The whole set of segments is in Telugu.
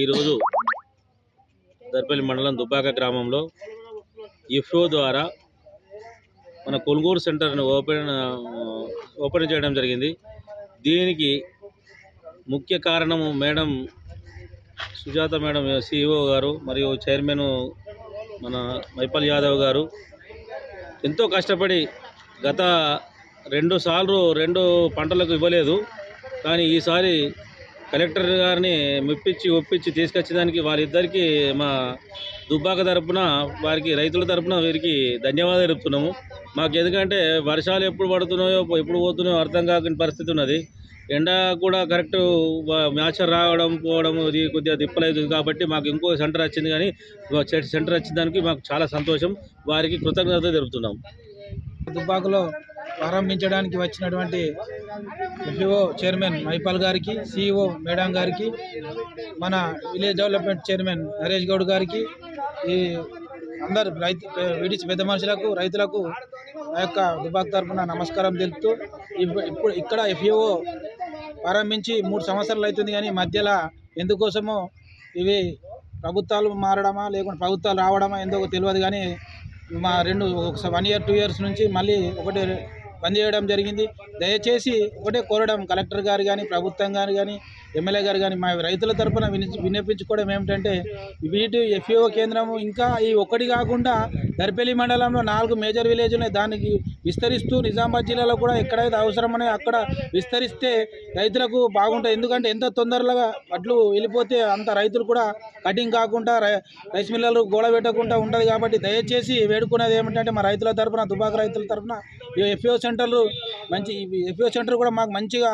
ఈరోజు దర్పల్లి మండలం దుబ్బాక గ్రామంలో ఇఫ్రో ద్వారా మన కొనుగోలు సెంటర్ని ఓపెన్ ఓపెన్ చేయడం జరిగింది. దీనికి ముఖ్య కారణము మేడం సుజాత మేడం సిఇఓ గారు మరియు చైర్మన్ మన మైపల్ యాదవ్ గారు. ఎంతో కష్టపడి గత రెండు సార్లు రెండు పంటలకు ఇవ్వలేదు. కానీ ఈసారి కలెక్టర్ గారిని మెప్పించి ఒప్పించి తీసుకొచ్చేదానికి వారిద్దరికి మా దుబ్బాక తరపున వారికి రైతుల తరపున వీరికి ధన్యవాదాలు చెప్తున్నాము మాకు ఎందుకంటే వర్షాలు ఎప్పుడు పడుతున్నాయో ఎప్పుడు పోతున్నాయో అర్థం కాని పరిస్థితి ఉన్నది. ఎండ కూడా కరెక్ట్ మ్యాచ్ రావడం పోవడం ఇది కొద్దిగా తిప్పలేదు కాబట్టి మాకు ఇంకో సెంటర్ వచ్చింది కానీ సెంటర్ వచ్చిన దానికి మాకు చాలా సంతోషం. వారికి కృతజ్ఞత తెలుపుతున్నాం దుబ్బాకలో ప్రారంభించడానికి వచ్చినటువంటి ఎఫ్ఈఓ చైర్మన్ మైపాల్ గారికి సిఇఓ మేడం గారికి మన village development chairman Naresh Goud గారికి ఈ అందరు రైతు విడిచి పెద్ద మనుషులకు రైతులకు ఆ యొక్క దుబ్బాక్ తరఫున నమస్కారం తెలుపుతూ ఇప్పుడు ఇక్కడ ఎఫ్ఈఓ ప్రారంభించి మూడు సంవత్సరాలు అవుతుంది కానీ మధ్యలో ఎందుకోసమో ఇవి ప్రభుత్వాలు మారడమా లేకుంటే ప్రభుత్వాలు రావడమా ఎందుకో తెలియదు కానీ మా రెండు వన్ ఇయర్ టూ ఇయర్స్ నుంచి మళ్ళీ ఒకటి బంద్ చేయడం జరిగింది. దయచేసి ఒకటే కోరడం కలెక్టర్ గారు కానీ ప్రభుత్వం గారు కానీ ఎమ్మెల్యే గారు కానీ మా రైతుల తరపున వినిపించుకోవడం ఏమిటంటే వీటి ఎఫ్ఈఓ కేంద్రము ఇంకా ఈ ఒక్కటి కాకుండా దర్పల్లి మండలంలో నాలుగు మేజర్ విలేజ్ ఉన్నాయి. దానికి విస్తరిస్తూ నిజామాబాద్ జిల్లాలో కూడా ఎక్కడైతే అవసరమనే అక్కడ విస్తరిస్తే రైతులకు బాగుంటుంది. ఎందుకంటే ఎంత తొందరగా వడ్లు వెళ్ళిపోతే అంత రైతులు కూడా కటింగ్ కాకుండా రై- రైస్ మిల్లలు గోడ పెట్టకుండా ఉంటుంది కాబట్టి దయచేసి వేడుకునేది ఏమిటంటే మా రైతుల తరపున దుబాక రైతుల తరపున ఎఫ్ఓ సెంటర్లు మంచి ఎఫ్ఓ సెంటర్ కూడా మాకు మంచిగా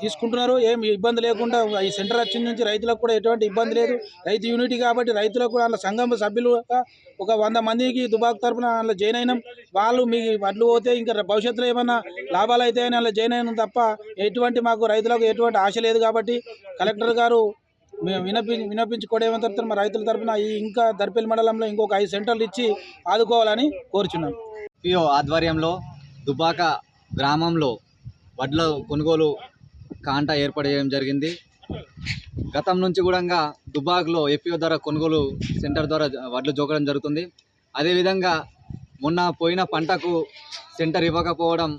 తీసుకుంటున్నారు. ఏం ఇబ్బంది లేకుండా ఈ సెంటర్ వచ్చిన నుంచి రైతులకు కూడా ఎటువంటి ఇబ్బంది లేదు. రైతు యూనిటీ కాబట్టి రైతులకు కూడా అందులో సంఘం సభ్యులుగా ఒక వంద మందికి దుబాక్ తరపున అందులో జాయిన్ అయినాం. వాళ్ళు మీ వడ్లు పోతే ఇంకా భవిష్యత్తులో ఏమన్నా లాభాలు అయితే అని అందులో జాయిన్ అయినాం తప్ప ఎటువంటి మాకు రైతులకు ఎటువంటి ఆశ లేదు కాబట్టి కలెక్టర్ గారు మేము వినపి వినపించుకోవడం ఏమంటారు మా రైతుల తరఫున ఈ ఇంకా దర్పల్లి మండలంలో ఇంకొక ఐదు సెంటర్లు ఇచ్చి ఆదుకోవాలని కోరుచున్నాం. పిఓ ఆధ్వర్యంలో దుబాక గ్రామంలో వడ్ల కొనుగోలు కాంటా ఏర్పాటు చేయడం జరిగింది. గతం నుంచి కూడా దుబాక్లో ఎఫ్పిఓ ద్వారా కొనుగోలు సెంటర్ ద్వారా వడ్లు జోకడం జరుగుతుంది. అదేవిధంగా మొన్న పోయిన పంటకు సెంటర్ ఇవ్వకపోవడం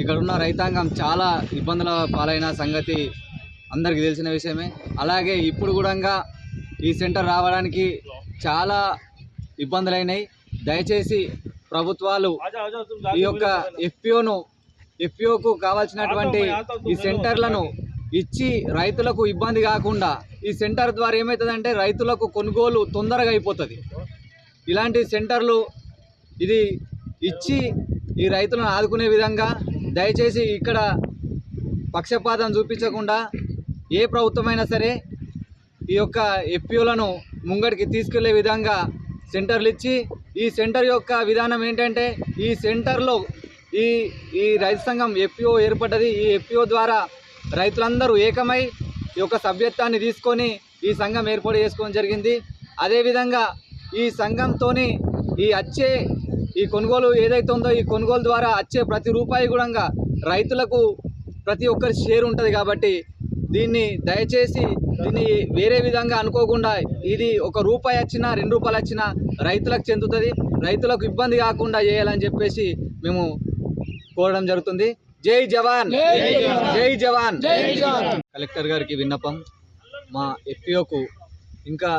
ఇక్కడ ఉన్న రైతాంగం చాలా ఇబ్బందుల పాలైన సంగతి అందరికీ తెలిసిన విషయమే. అలాగే ఇప్పుడు కూడా ఈ సెంటర్ రావడానికి చాలా ఇబ్బందులైనాయి. దయచేసి ప్రభుత్వాలు ఈ యొక్క ఎఫ్పిఓను ఎఫ్పిఓకు కావాల్సినటువంటి ఈ సెంటర్లను ఇచ్చి రైతులకు ఇబ్బంది కాకుండా ఈ సెంటర్ ద్వారా ఏమవుతుందంటే రైతులకు కొనుగోలు తొందరగా అయిపోతుంది. ఇలాంటి సెంటర్లు ఇది ఇచ్చి ఈ రైతులను ఆదుకునే విధంగా దయచేసి ఇక్కడ పక్షపాతం చూపించకుండా ఏ ప్రభుత్వమైనా సరే ఈ యొక్క ఎఫ్పిఓలను ముంగడికి తీసుకెళ్ళే విధంగా సెంటర్లు ఇచ్చి ఈ సెంటర్ యొక్క విధానం ఏంటంటే ఈ సెంటర్లో ఈ ఈ రైతు సంఘం ఎఫ్పిఓ ఏర్పడ్డది. ఈ ఎఫ్పిఓ ద్వారా రైతులందరూ ఏకమై ఈ యొక్క సభ్యత్వాన్ని తీసుకొని ఈ సంఘం ఏర్పాటు చేసుకోవడం జరిగింది. అదేవిధంగా ఈ సంఘంతో ఈ వచ్చే ఈ కొనుగోలు ఏదైతే ఉందో ఈ కొనుగోలు ద్వారా వచ్చే ప్రతి రూపాయి కూడా రైతులకు ప్రతి ఒక్కరి షేర్ ఉంటుంది కాబట్టి దీన్ని దయచేసి దీన్ని వేరే విధంగా అనుకోకుండా ఇది ఒక రూపాయి వచ్చినా రెండు రూపాయలు వచ్చినా రైతులకు చెందుతుంది. రైతులకు ఇబ్బంది కాకుండా చేయాలని చెప్పేసి మేము కోరడం జరుగుతుంది. జై జవాన్! జై జవాన్! కలెక్టర్ గారికి విన్నపం మా ఎఫ్పిఓకు ఇంకా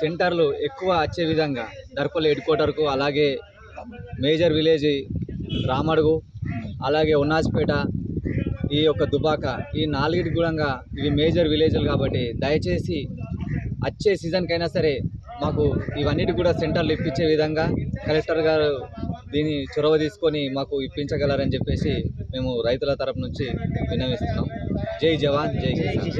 సెంటర్లు ఎక్కువ వచ్చే విధంగా దర్పల్ హెడ్ క్వార్టర్కు అలాగే మేజర్ విలేజ్ రామడుగు అలాగే ఉన్నాజ్పేట ఈ యొక్క దుబాక ఈ నాలుగిటి కూడా ఇవి మేజర్ విలేజ్లు కాబట్టి దయచేసి వచ్చే సీజన్కైనా సరే మాకు ఇవన్నిటి కూడా సెంటర్లు ఇప్పించే విధంగా కలెక్టర్ గారు దీన్ని చొరవ తీసుకొని మాకు ఇప్పించగలరని చెప్పేసి మేము రైతుల తరపు నుంచి విన్నవిస్తున్నాం. జై జవాన్ జై కిసాన్.